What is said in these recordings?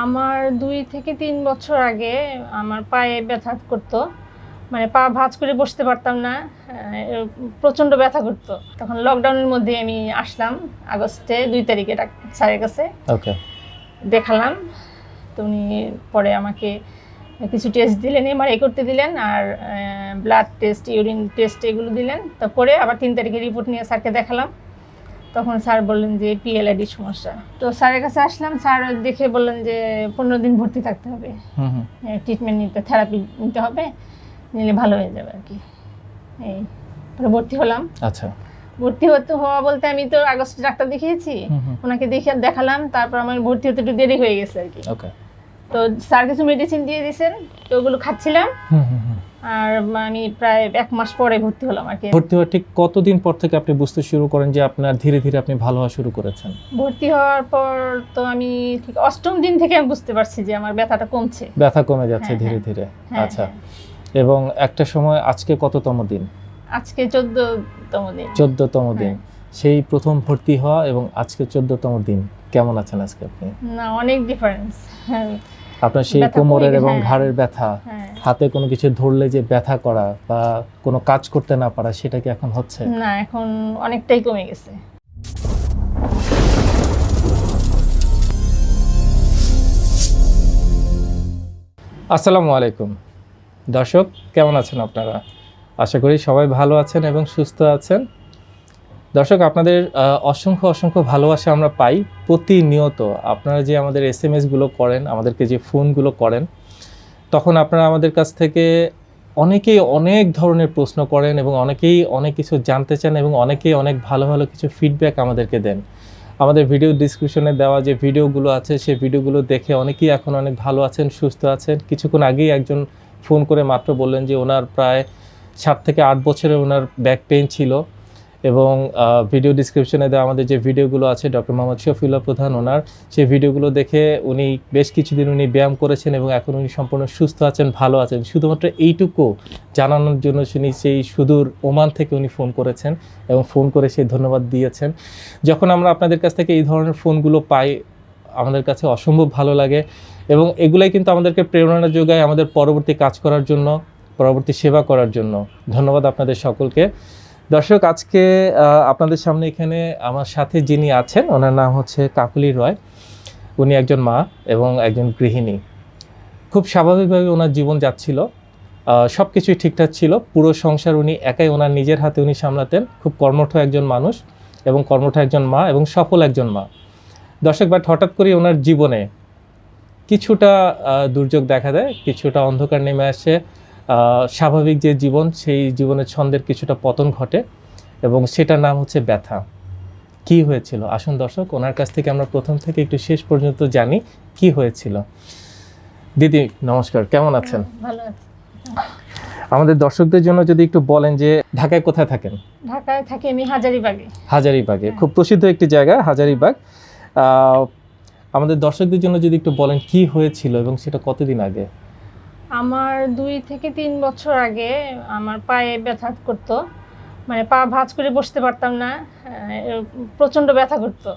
আমার দুই থেকে তিন বছর আগে আমার পায়ে ব্যথা করতো। মানে পা ভাঁজ করে বসতে পারতাম না প্রচণ্ড ব্যথা করতো। তখন লকডাউনের মধ্যে আমি আসলাম আগস্টে দুই তারিখে স্যারের কাছে। দেখালাম তো উনি পরে আমাকে কিছু টেস্ট দিলেন এমআরআই করতে দিলেন আর ব্লাড টেস্ট ইউরিন টেস্ট এগুলো দিলেন। তারপরে আবার তিন তারিখে রিপোর্ট নিয়ে স্যারকে দেখালাম। তখন স্যার বললেন যে পিএলআইডি সমস্যা। তো স্যারের কাছে আসলাম স্যার দেখে বললেন যে পনেরো দিন ভর্তি থাকতে হবে। ট্রিটমেন্ট নিতে থেরাপি নিতে হবে নিলে ভালো হয়ে যাবে আর কি। এই ভর্তি হলাম। আচ্ছা। ভর্তি হতে হওয়া বলতে আমি তো আগস্ট ডাক্তার দেখিয়েছি ওনাকে দেখে দেখালাম তারপর আমার ভর্তি হতে একটু দেরি হয়ে গেছে আর কি। ওকে তো স্যার কিছু মেডিসিন দিয়ে দিয়েছেন তো ওগুলো খাচ্ছিলাম। আর আমি প্রায় এক মাস পরে ভর্তি হলাম আর কি। ভর্তি হওয়ার ঠিক কতদিন পর থেকে আপনি বুঝতে শুরু করেন যে আপনার ধীরে ধীরে আপনি ভালো হওয়া শুরু করেছেন? ভর্তি হওয়ার পর তো আমি ঠিক অষ্টম দিন থেকে আমি বুঝতে পারছি যে আমার ব্যথাটা কমছে। ব্যথা কমে যাচ্ছে হ্যাঁ, ধীরে হ্যাঁ। ধীরে। হ্যাঁ, আচ্ছা। এবং একটা সময় আজকে কততম দিন? আজকে চোদ্দতম দিন। চোদ্দতম দিন। সেই প্রথম ভর্তি হওয়া এবং আজকে চোদ্দতম দিন। কেমন আছেন আজকে আপনি? না অনেক ডিফারেন্স হ্যাঁ। আপনার সেই কোমরের এবং হ্যাঁ। ঘাড়ের ব্যথা হ্যাঁ। হাতে কোনো কিছু ধরলে যে ব্যথা করা বা কোনো কাজ করতে না পারা সেটা কি এখন হচ্ছে? না এখন অনেকটাই কমে গেছে। আসসালামু আলাইকুম। দর্শক কেমন আছেন আপনারা? আশা করি সবাই ভালো আছেন এবং সুস্থ আছেন। দর্শক, আপনাদের অসংখ্য অসংখ্য ভালোবাসা আমরা পাই প্রতিনিয়ত। আপনারা যে আমাদের এস এম এসগুলো করেন, আমাদেরকে যে ফোনগুলো করেন, তখন আপনারা আমাদের কাছ থেকে অনেকেই অনেক ধরনের প্রশ্ন করেন এবং অনেকেই অনেক কিছু জানতে চান এবং অনেকেই অনেক ভালো ভালো কিছু ফিডব্যাক আমাদেরকে দেন। আমাদের ভিডিও ডিসক্রিপশনে দেওয়া যে ভিডিওগুলো আছে, সেই ভিডিওগুলো দেখে অনেকেই এখন অনেক ভালো আছেন, সুস্থ আছেন। কিছুক্ষণ আগেই একজন ফোন করে মাত্র বললেন যে, ওনার প্রায় সাত থেকে আট বছরে ওনার ব্যাক পেইন ছিল। এবং ভিডিও ডিসক্রিপশনে দেওয়া আমাদের যে ভিডিওগুলো আছে ডক্টর মোহাম্মদ শফিউল্লাহ প্রধান ওনার, সেই ভিডিওগুলো দেখে উনি বেশ কিছুদিন উনি ব্যায়াম করেছেন এবং এখন উনি সম্পূর্ণ সুস্থ আছেন, ভালো আছেন। শুধুমাত্র এইটুকু জানানোর জন্য তিনি সেই সুদূর ওমান থেকে উনি ফোন করেছেন এবং ফোন করে সেই ধন্যবাদ দিয়েছেন। যখন আমরা আপনাদের কাছ থেকে এই ধরনের ফোনগুলো পাই, আমাদের কাছে অসম্ভব ভালো লাগে এবং এগুলাই কিন্তু আমাদেরকে প্রেরণা যোগায় আমাদের পরবর্তী কাজ করার জন্য, পরবর্তী সেবা করার জন্য। ধন্যবাদ আপনাদের সকলকে। দর্শক, আজকে আপনাদের সামনে এখানে আমার সাথে যিনি আছেন, ওনার নাম হচ্ছে কাকুলি রয়। উনি একজন মা এবং একজন গৃহিণী। খুব স্বাভাবিকভাবে ওনার জীবন যাচ্ছিল। সব কিছুই ঠিকঠাক ছিল। পুরো সংসার উনি একাই ওনার নিজের হাতে উনি সামলাতেন। খুব কর্মঠ একজন মানুষ এবং কর্মঠ একজন মা এবং সফল একজন মা। দর্শক, বাট হঠাৎ করে ওনার জীবনে কিছুটা দুর্যোগ দেখা দেয়, কিছুটা অন্ধকার নেমে আসে। স্বাভাবিক যে জীবন সেই জীবনের ছন্দের কিছুটা পতন ঘটে এবং সেটার নাম হচ্ছে ব্যথা। কি হয়েছিল? আসুন দর্শক ওনার কাছ থেকে আমরা প্রথম থেকে একটু শেষ পর্যন্ত জানি কি হয়েছিল। দিদি নমস্কার কেমন আছেন? ভালো আছে। আমাদের দর্শকদের জন্য যদি একটু বলেন যে ঢাকায় কোথায় থাকেন? ঢাকায় থাকি আমি হাজারিবাগে। হাজারিবাগে হ্যাঁ। খুব প্রসিদ্ধ একটি জায়গা হাজারিবাগ। আহ, আমাদের দর্শকদের জন্য যদি একটু বলেন কি হয়েছিল এবং সেটা কতদিন আগে? আমার দুই থেকে তিন বছর আগে আমার পায়ে ব্যথা করতো। মানে পা ভাঁজ করে বসতে পারতাম না আহ, প্রচণ্ড ব্যথা করতো।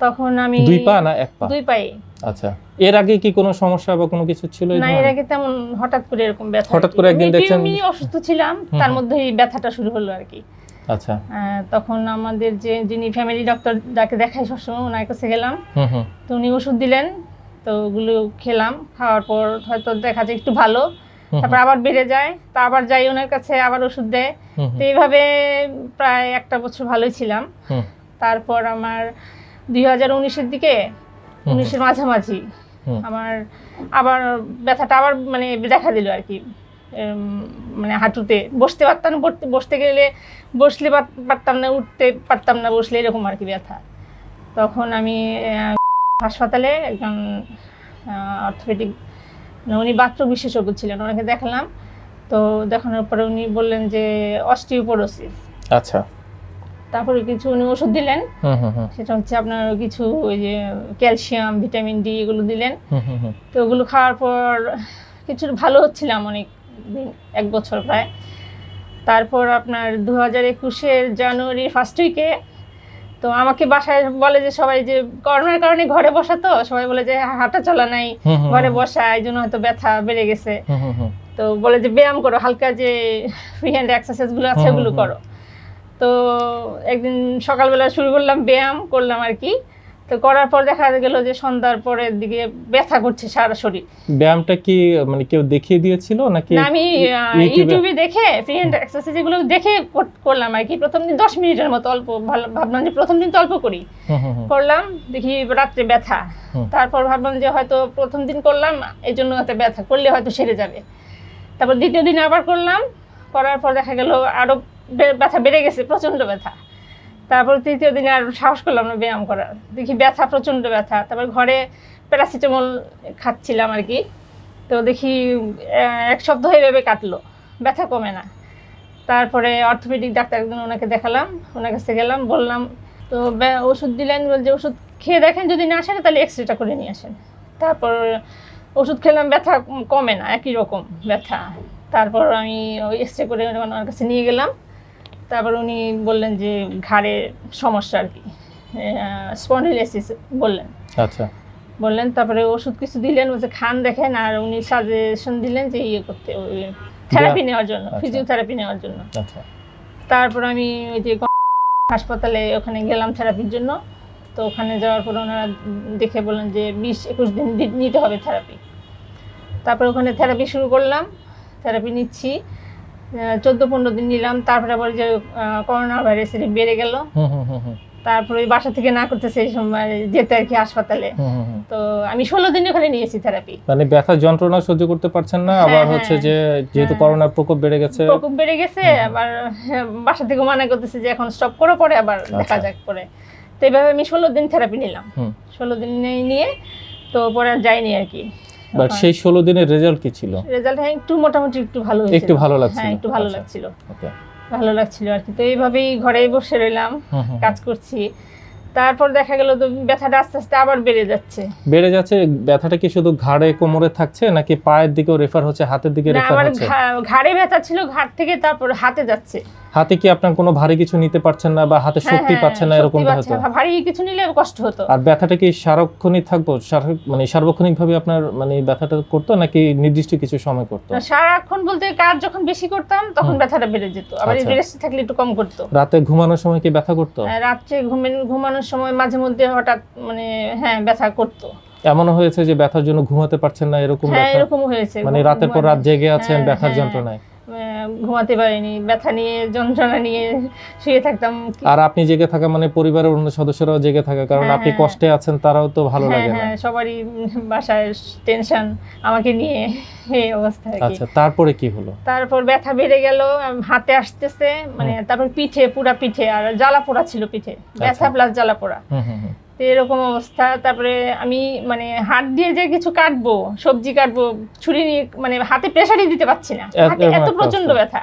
তখন আমি দুই পা না এক পা? দুই পায়ে। আচ্ছা এর আগে কি কোনো সমস্যা বা কোনো কিছু ছিল না এর আগে তেমন হঠাৎ করে এরকম ব্যথা হঠাৎ করে একদিন দেখছেন- আমি অসুস্থ ছিলাম তার। মধ্যে এই ব্যথাটা শুরু হলো আর কি। আচ্ছা। তখন আমাদের যে যিনি ফ্যামিলি ডক্টর যাকে দেখাই সবসময় ওনার কাছে গেলাম। তো উনি ওষুধ দিলেন তো ওগুলো খেলাম খাওয়ার পর হয়তো দেখা যায় একটু ভালো। তারপর আবার বেড়ে যায় তা আবার যাই ওনার কাছে আবার ওষুধ দেয়। তো এইভাবে প্রায় একটা বছর ভালোই ছিলাম। তারপর আমার দুই হাজার উনিশের দিকে উনিশের মাঝামাঝি আমার আবার ব্যথাটা আবার মানে দেখা দিল আর কি। মানে হাঁটুতে বসতে পারতাম না বসতে- গেলে বসলে পারতাম না উঠতে পারতাম না বসলে এরকম আর কি ব্যথা। তখন আমি হাসপাতালে একজন অর্থোপেডিক উনি বাত্র বিশেষজ্ঞ ছিলেন ওনাকে দেখালাম। তো দেখানোর পরে উনি বললেন যে অস্টিওপোরোসিস। আচ্ছা। তারপরে কিছু উনি ওষুধ দিলেন। হুম হুম হুম। সেটা হচ্ছে আপনার কিছু ওই যে ক্যালসিয়াম ভিটামিন ডি এগুলো দিলেন। তো ওগুলো খাওয়ার পর কিছু ভালো হচ্ছিলাম অনেক দিন এক বছর প্রায়। তারপর আপনার দু হাজার একুশের জানুয়ারি ফার্স্ট উইকে তো আমাকে বাসায় বলে যে সবাই যে করোনার কারণে ঘরে বসা তো সবাই বলে যে হাঁটা চলা নাই ঘরে বসা এই জন্য হয়তো ব্যথা বেড়ে গেছে। তো বলে যে ব্যায়াম করো হালকা যে ফ্রি হ্যান্ড এক্সারসাইজগুলো আছে ওগুলো করো। তো একদিন সকালবেলা শুরু করলাম ব্যায়াম করলাম আর কি। তো করার পর দেখা গেল যে সন্ধ্যার পরের দিকে ব্যথা করছে সারা শরীর। ব্যায়ামটা কি মানে কেউ দেখিয়ে দিয়েছিল নাকি আমি ইউটিউবে? দেখে ফ্রি হ্যান্ড এক্সারসাইজ এগুলো দেখে করলাম আর কি। প্রথম দিন দশ মিনিটের মতো অল্প ভালো ভাবলাম যে প্রথম দিন তো অল্প করি। করলাম দেখি রাত্রে ব্যথা। তারপর ভাবলাম যে হয়তো প্রথম দিন করলাম এই জন্য হয়তো ব্যথা করলে হয়তো সেরে যাবে। তারপর দ্বিতীয় দিন আবার করলাম করার পর দেখা গেল আরও ব্যথা বেড়ে গেছে প্রচণ্ড ব্যথা। তারপর তৃতীয় দিনে আর সাহস করলাম না ব্যায়াম করার। দেখি ব্যথা, প্রচণ্ড ব্যথা। তারপর ঘরে প্যারাসিটামল খাচ্ছিলাম আর কি। তো দেখি এক সপ্তাহ এভাবে কাটলো। ব্যথা কমে না। তারপরে অর্থোপেডিক ডাক্তার একজন ওনাকে দেখালাম। ওনার কাছে গেলাম, বললাম, তো ওষুধ দিলেন বল যে ওষুধ খেয়ে দেখেন, যদি না আসেন তাহলে এক্সরেটা করে নিয়ে আসেন। তারপর ওষুধ খেলাম, ব্যথা কমে না, একই রকম ব্যথা। তারপর আমি ওই এক্সরে করে ওনার কাছে নিয়ে গেলাম। তারপর উনি বললেন যে ঘাড়ে সমস্যা আর কি। স্পন্ডিলাইসিস বললেন। আচ্ছা। বললেন তারপরে ওষুধ কিছু দিলেন বলছে খান দেখেন। আর উনি সাজেশন দিলেন যে ইয়ে করতে থেরাপি নেওয়ার জন্য আচ্ছা। ফিজিওথেরাপি নেওয়ার জন্য। আচ্ছা। তারপর আমি ওই যে হাসপাতালে ওখানে গেলাম থেরাপির জন্য। তো ওখানে যাওয়ার পর ওনারা দেখে বললেন যে বিশ একুশ দিন নিতে হবে থেরাপি তারপর ওখানে থেরাপি শুরু করলাম। থেরাপি নিচ্ছি। চোদ্দ পনেরো দিন নিলাম। তারপরে আবার যে করোনা ভাইরাস বেড়ে গেল। তারপরে ওই বাসা থেকে না করতে সেই সময় যেতে আর কি হাসপাতালে। তো আমি ষোলো দিন ওখানে নিয়েছি থেরাপি মানে ব্যথা যন্ত্রণা সহ্য করতে পারছেন না। আবার হ্যাঁ, হচ্ছে হ্যাঁ। যে যেহেতু হ্যাঁ। করোনার প্রকোপ বেড়ে গেছে। প্রকোপ বেড়ে গেছে। আবার হ্যাঁ, বাসা থেকে মানা করতেছে যে এখন স্টপ করো পরে আবার দেখা আচ্ছা। যাক পরে। তো এইভাবে আমি ষোলো দিন থেরাপি নিলাম। ষোলো দিন নিয়ে- নিয়ে তো পরে আর যাইনি আর কি। বাট সেই ষোলো দিনের রেজাল্ট কি ছিল? রেজাল্ট হ্যাঁ একটু মোটামুটি একটু ভালো হয়েছিল। একটু ভালো লাগছিল। হ্যাঁ একটু ভালো আচ্ছা, লাগছিল। ওকে ভালো লাগছিল আর কি। তো এইভাবেই ঘরে বসে রইলাম কাজ করছি। তারপর দেখা গেল তো ব্যথাটা আস্তে আস্তে আবার বেড়ে যাচ্ছে। বেড়ে যাচ্ছে ব্যথাটা কি শুধু ঘাড়ে কোমরে থাকছে নাকি পায়ের দিকেও রেফার হচ্ছে হাতের দিকে রেফার আমার হচ্ছে? ঘা- ঘাড়ে ব্যথা ছিল ঘাড় থেকে তারপর হাতে যাচ্ছে। হাতে কি আপনার কোনো ভারী কিছু নিতে পারছেন না বা হাতে হ্যাঁ, শক্তি হ্যাঁ, পাচ্ছেন না এরকম হতো ভারী কিছু নিলে কষ্ট হতো। আর ব্যথাটা কি সারাক্ষণই সার- মানে সার্বক্ষণিক ভাবে আপনার মানে ব্যথাটা করতো নাকি নির্দিষ্ট কিছু সময় করতো? সারাক্ষণ বলতে কাজ যখন বেশি করতাম তখন ব্যথাটা বেড়ে যেত। আবার আচ্ছা। রেস্ট থাকলে একটু কম করতো। রাতে ঘুমানোর সময় কি ব্যথা করতো? রাত্রে ঘুমে ঘুমানোর সময় মাঝে মধ্যে হঠাৎ মানে হ্যাঁ ব্যথা করতো। এমনও হয়েছে যে ব্যথার জন্য ঘুমাতে পারছেন না এরকম হ্যাঁ এরকম হয়েছে। মানে রাতের পর রাত জেগে আছেন হ্যাঁ, ব্যথার হ্যাঁ। যন্ত্রণায়। ঘুমাতে পারিনি ব্যথা নিয়ে যন্ত্রণা নিয়ে শুয়ে থাকতাম আর আপনি জেগে থাকা মানে পরিবারের অন্য সদস্যরাও জেগে থাকা কারণ হ্যাঁ, আপনি হ্যাঁ। কষ্টে আছেন তারাও তো ভালো হ্যাঁ লাগে না হ্যাঁ সবারই বাসায় টেনশন আমাকে নিয়ে এই অবস্থা আচ্ছা তারপরে কি হলো তারপর ব্যথা বেড়ে গেল হাতে আসতেছে মানে তারপর পিঠে পুরা পিঠে আর জ্বালা পোড়া ছিল পিঠে ব্যথা আচ্ছা। প্লাস জ্বালা পোড়া হুম হুম হুম। তো এরকম অবস্থা। তারপরে আমি মানে হাত দিয়ে যে কিছু কাটবো সবজি কাটবো ছুরি নিয়ে মানে হাতে প্রেশারই দিতে পারছি না। এত- হাতে এত একটা প্রচণ্ড ব্যথা।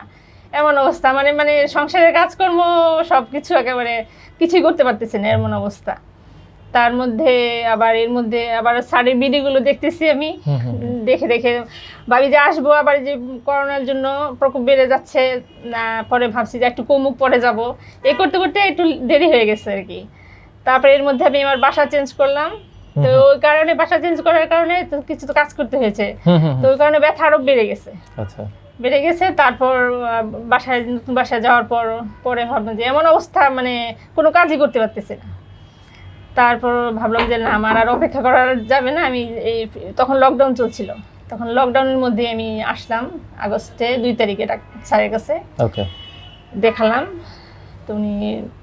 এমন অবস্থা। মানে মানে সংসারের কাজকর্ম সব কিছু একেবারে কিছুই করতে পারতেছি না এমন অবস্থা। তার মধ্যে আবার এর মধ্যে আবার শাড়ির বিডিগুলো দেখতেছি আমি। দেখে দেখে ভাবি যে আসব আবার যে করোনার জন্য প্রকোপ বেড়ে যাচ্ছে না পরে ভাবছি যে একটু কমুক পরে যাব। এই করতে করতে একটু দেরি হয়ে গেছে আর কি। তারপরে এর মধ্যে আমি আমার বাসা চেঞ্জ করলাম। তো ওই কারণে বাসা চেঞ্জ করার কারণে তো কিছু তো কাজ করতে হয়েছে। তো ওই কারণে ব্যথা আরও বেড়ে গেছে। আচ্ছা। বেড়ে গেছে তারপর বাসায় নতুন বাসায় যাওয়ার পর পরে ভাবলাম যে এমন অবস্থা মানে কোনো কাজই করতে পারতেছে না। তারপর ভাবলাম যে না আমার আর অপেক্ষা করা যাবে না আমি এই তখন লকডাউন চলছিল। তখন লকডাউনের মধ্যে আমি আসলাম আগস্টে দুই তারিখে স্যারের কাছে। দেখালাম তো উনি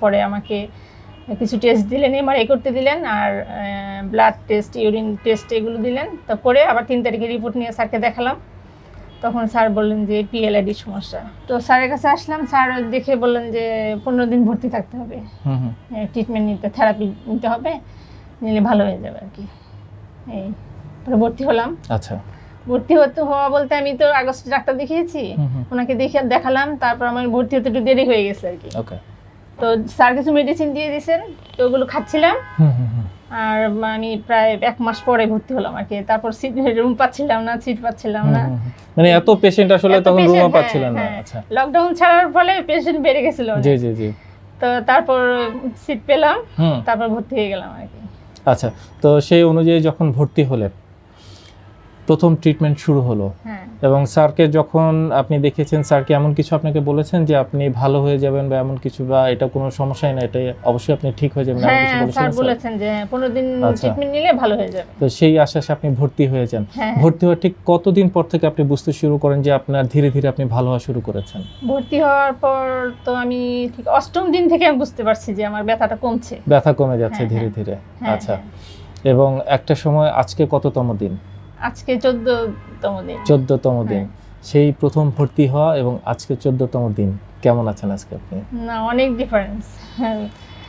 পরে আমাকে কিছু টেস্ট দিলেন এমআরআই করতে দিলেন আর ব্লাড টেস্ট ইউরিন টেস্ট এগুলো দিলেন। তারপরে আবার তিন তারিখে রিপোর্ট নিয়ে স্যারকে দেখালাম। তখন স্যার বললেন যে পিএলআইডির সমস্যা। তো স্যারের কাছে আসলাম স্যার দেখে বললেন যে পনেরো দিন ভর্তি থাকতে হবে। ট্রিটমেন্ট নিতে থেরাপি নিতে হবে নিলে ভালো হয়ে যাবে আর কি এই ভর্তি হলাম। আচ্ছা। ভর্তি হতে হওয়া বলতে আমি তো আগস্ট ডাক্তার দেখিয়েছি। ওনাকে দেখে দেখালাম তারপর আমার ভর্তি হতে একটু দেরি হয়ে গেছে আর কি ওকে তো স্যার কিছু মেডিসিন দিয়ে দিয়েছেন তো ওগুলো খাচ্ছিলাম। আর আমি প্রায় এক মাস পরে ভর্তি হলাম আর কি। তারপর সিট রুম পাচ্ছিলাম না সিট পাচ্ছিলাম না। মানে এত পেশেন্ট আসলে তখন রুমও হ্যাঁ, না। হ্যাঁ। আচ্ছা। লকডাউন ছাড়ার ফলে পেশেন্ট বেড়ে গেছিল জি জি জি। তো তারপর সিট পেলাম তারপর ভর্তি হয়ে গেলাম আর কি। আচ্ছা তো সেই অনুযায়ী যখন ভর্তি হলেন প্রথম ট্রিটমেন্ট শুরু হলো। হ্যাঁ। এবং স্যারকে যখন আপনি দেখেছেন স্যারকে এমন কিছু আপনাকে বলেছেন যে আপনি ভালো হয়ে যাবেন বা এমন কিছু বা এটা কোনো সমস্যাই না এটা অবশ্যই আপনি ঠিক হয়ে যাবেন এমন হ্যাঁ কিছু বলেছেন স্যার স্যার? বলেছেন যে হ্যাঁ পনেরো দিন আচ্ছা। ট্রিটমেন্ট নিলে ভালো হয়ে যাবে। তো সেই আশ্বাসে আপনি ভর্তি হয়ে যান। হ্যাঁ। ভর্তি হওয়ার ঠিক কতদিন পর থেকে আপনি বুঝতে শুরু করেন যে আপনার ধীরে ধীরে আপনি ভালো হওয়া শুরু করেছেন? ভর্তি হওয়ার পর তো আমি ঠিক অষ্টম দিন থেকে আমি বুঝতে পারছি যে আমার ব্যথাটা কমছে। ব্যথা কমে যাচ্ছে ধীরে। ধীরে। আচ্ছা। এবং একটা সময় আজকে কততম দিন? আজকে চোদ্দতম দিন। চোদ্দতম দিন। হ্যাঁ। সেই প্রথম ভর্তি হওয়া এবং আজকে চোদ্দতম দিন। কেমন আছেন আজকে আপনি? না অনেক ডিফারেন্স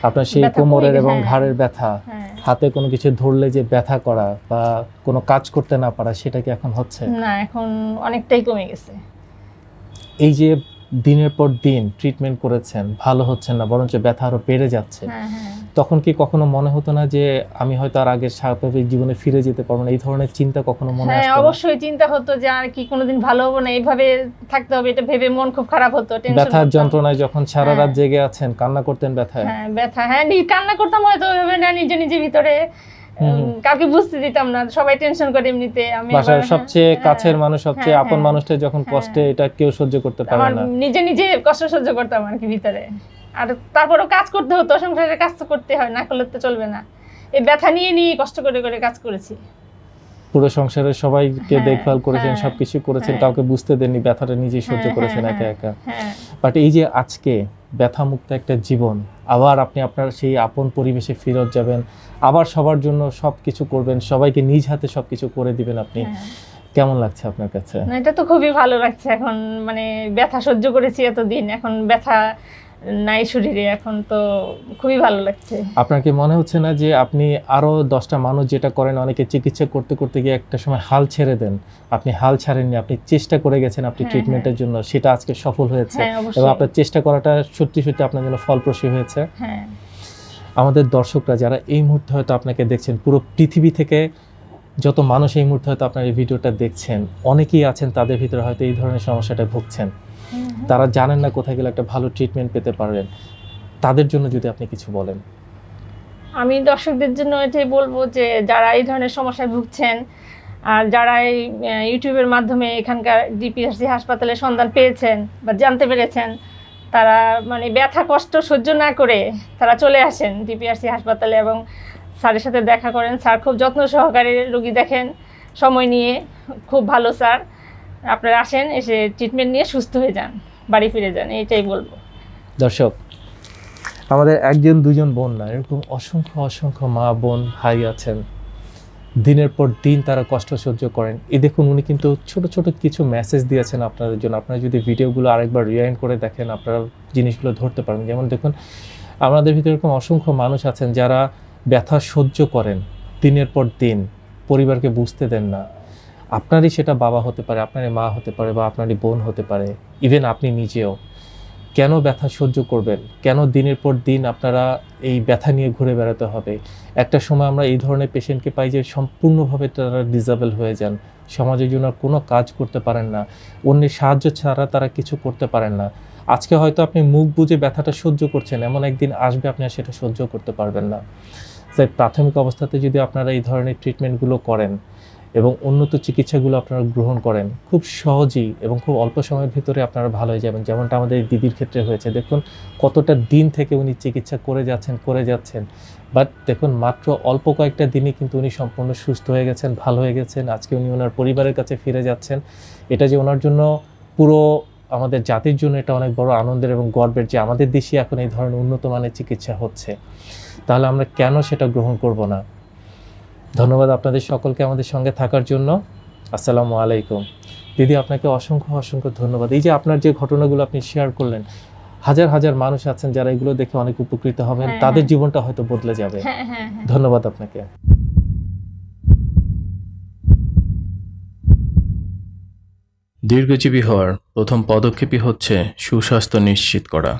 আপনার সেই কোমরের এবং হ্যাঁ। ঘাড়ের ব্যথা হ্যাঁ। হাতে কোনো কিছু ধরলে যে ব্যথা করা বা কোনো কাজ করতে না পারা সেটা কি এখন হচ্ছে? না এখন অনেকটাই কমে গেছে। এই যে দিনের পর দিন ট্রিটমেন্ট করেছেন ভালো হচ্ছে না বরঞ্চ ব্যথা আরও বেড়ে যাচ্ছে। তখন কি কখনো মনে হতো না যে আমি হয়তো আর আগের স্বাভাবিক জীবনে ফিরে যেতে পারব না এই ধরনের চিন্তা কখনো মনে হ্যাঁ অবশ্যই চিন্তা হতো যে আর কি কোনোদিন ভালো হব না এইভাবে থাকতে হবে এটা ভেবে মন খুব খারাপ হতো ব্যথার যন্ত্রণায় যখন সারা রাত হ্যাঁ। জেগে আছেন কান্না করতেন ব্যথায় হ্যাঁ ব্যথা হ্যাঁ কান্না করতাম হয়তো ওইভাবে না নিজে নিজে ভিতরে। কাউকে বুঝতে দিতাম না সবাই টেনশন করে এমনিতে আমি বাসার সবচেয়ে হ্যাঁ, কাছের মানুষ সবচেয়ে হ্যাঁ, আপন হ্যাঁ। মানুষটা যখন হ্যাঁ। কষ্টে এটা কেউ সহ্য করতে পারে না নিজে নিজে কষ্ট সহ্য করতাম আর কি ভিতরে আর তারপরেও কাজ করতে হতো সংসারের কাজ তো করতে হয় না করলে তো চলবে না। এই ব্যথা নিয়ে নিয়ে কষ্ট করে করে কাজ করেছি। পুরো সংসারের সবাইকে হ্যাঁ, দেখভাল করেছেন হ্যাঁ, সবকিছু করেছেন হ্যাঁ। কাউকে বুঝতে দেননি ব্যথাটা নিজেই সহ্য হ্যাঁ, করেছেন একা। একা বাট এই যে আজকে ব্যথামুক্ত একটা জীবন আবার আপনি আপনার সেই আপন পরিবেশে ফেরত যাবেন আবার সবার জন্য সব কিছু করবেন সবাইকে নিজ হাতে সব কিছু করে দিবেন আপনি। কেমন লাগছে আপনার কাছে? না এটা তো খুবই ভালো লাগছে এখন মানে ব্যথা সহ্য করেছি এতদিন এখন ব্যথা নাই শরীরে এখন তো খুবই ভালো লাগছে। আপনার কি মনে হচ্ছে না যে আপনি আরও দশটা মানুষ যেটা করেন অনেকে চিকিৎসা করতে করতে গিয়ে একটা সময় হাল ছেড়ে দেন? আপনি হাল ছাড়েননি আপনি চেষ্টা করে গেছেন আপনি হ্যাঁ, ট্রিটমেন্টের জন্য সেটা আজকে সফল হয়েছে। হ্যাঁ এবং আপনার চেষ্টা করাটা সত্যি সত্যি আপনার জন্য ফলপ্রসূ হয়েছে। হ্যাঁ। আমাদের দর্শকরা যারা এই মুহূর্তে হয়তো আপনাকে দেখছেন পুরো পৃথিবী থেকে যত মানুষ এই মুহূর্তে হয়তো আপনার এই ভিডিওটা দেখছেন অনেকেই আছেন তাদের ভিতরে হয়তো এই ধরনের সমস্যাটা ভুগছেন। তারা জানেন না কোথায় গেলে একটা ভালো ট্রিটমেন্ট পেতে পারেন তাদের জন্য যদি আপনি কিছু বলেন। আমি দর্শকদের জন্য এটাই বলব যে যারা এই ধরনের সমস্যায় ভুগছেন আর যারা এই ইউটিউবের মাধ্যমে এখানকার ডিপিএসসি হাসপাতালের সন্ধান পেয়েছেন বা জানতে পেরেছেন তারা মানে ব্যথা কষ্ট সহ্য না করে তারা চলে আসেন ডিপিআরসি হাসপাতালে এবং স্যারের সাথে দেখা করেন। স্যার খুব যত্ন সহকারে রোগী দেখেন। সময় নিয়ে খুব ভালো, স্যার। আপনারা আসেন, এসে ট্রিটমেন্ট নিয়ে সুস্থ হয়ে যান, বাড়ি ফিরে যান, এইটাই বলব। দর্শক, আমাদের একজন, দুজন বোন না, এরকম অসংখ্য অসংখ্য মা বোন আছেন। দিনের পর দিন তারা কষ্ট সহ্য করেন। এই দেখুন, উনি কিন্তু ছোট ছোট কিছু মেসেজ দিয়েছেন আপনাদের জন্য। আপনারা যদি ভিডিওগুলো আরেকবার রিয়াইন করে দেখেন, আপনারা জিনিসগুলো ধরতে পারেন। যেমন দেখুন, আমাদের ভিতরে এরকম অসংখ্য মানুষ আছেন যারা ব্যথা সহ্য করেন দিনের পর দিন, পরিবারকে বুঝতে দেন না। আপনারই সেটা বাবা হতে পারে, আপনারই মা হতে পারে বা আপনারই বোন হতে পারে ইভেন আপনি নিজেও। কেন ব্যথা সহ্য করবেন? কেন দিনের পর দিন আপনারা এই ব্যথা নিয়ে ঘুরে বেড়াতে হবে? একটা সময় আমরা এই ধরনের পেশেন্টকে পাই যে সম্পূর্ণভাবে তারা ডিসেবল হয়ে যান। সমাজের জন্য কোনো কাজ করতে পারেন না। অন্যের সাহায্য ছাড়া তারা কিছু করতে পারেন না। আজকে হয়তো আপনি মুখ বুঝে ব্যথাটা সহ্য করছেন, এমন একদিন আসবে আপনি আর সেটা সহ্য করতে পারবেন না। তাই প্রাথমিক অবস্থাতে যদি আপনারা এই ধরনের ট্রিটমেন্টগুলো করেন এবং উন্নত চিকিৎসাগুলো আপনারা গ্রহণ করেন, খুব সহজেই এবং খুব অল্প সময়ের ভিতরে আপনারা ভালো হয়ে যাবেন। যেমনটা আমাদের দিদির ক্ষেত্রে হয়েছে। দেখুন, কতটা দিন থেকে উনি চিকিৎসা করে যাচ্ছেন করে যাচ্ছেন। বাট দেখুন, মাত্র অল্প কয়েকটা দিনই কিন্তু উনি সম্পূর্ণ সুস্থ হয়ে গেছেন, ভালো হয়ে গেছেন। আজকে উনি ওনার পরিবারের কাছে ফিরে যাচ্ছেন। এটা যে ওনার জন্য পুরো আমাদের জাতির জন্য এটা অনেক বড় আনন্দের এবং গর্বের যে আমাদের দেশে এখন এই ধরনের উন্নত মানের চিকিৎসা হচ্ছে। তাহলে আমরা কেন সেটা গ্রহণ করব না? ধন্যবাদ আপনাদের সকলকে আমাদের সঙ্গে থাকার জন্য। আসসালামু আলাইকুম। দিদি আপনাকে অসংখ্য অসংখ্য ধন্যবাদ। এই যে আপনার যে ঘটনাগুলো আপনি শেয়ার করলেন হাজার হাজার মানুষ আছেন যারা এগুলো দেখে অনেক উপকৃত হবেন। হ্যাঁ, তাদের হ্যাঁ। জীবনটা হয়তো বদলে যাবে। হ্যাঁ। ধন্যবাদ আপনাকে। দীর্ঘজীবী হওয়ার প্রথম পদক্ষেপই হচ্ছে সুস্বাস্থ্য নিশ্চিত করা।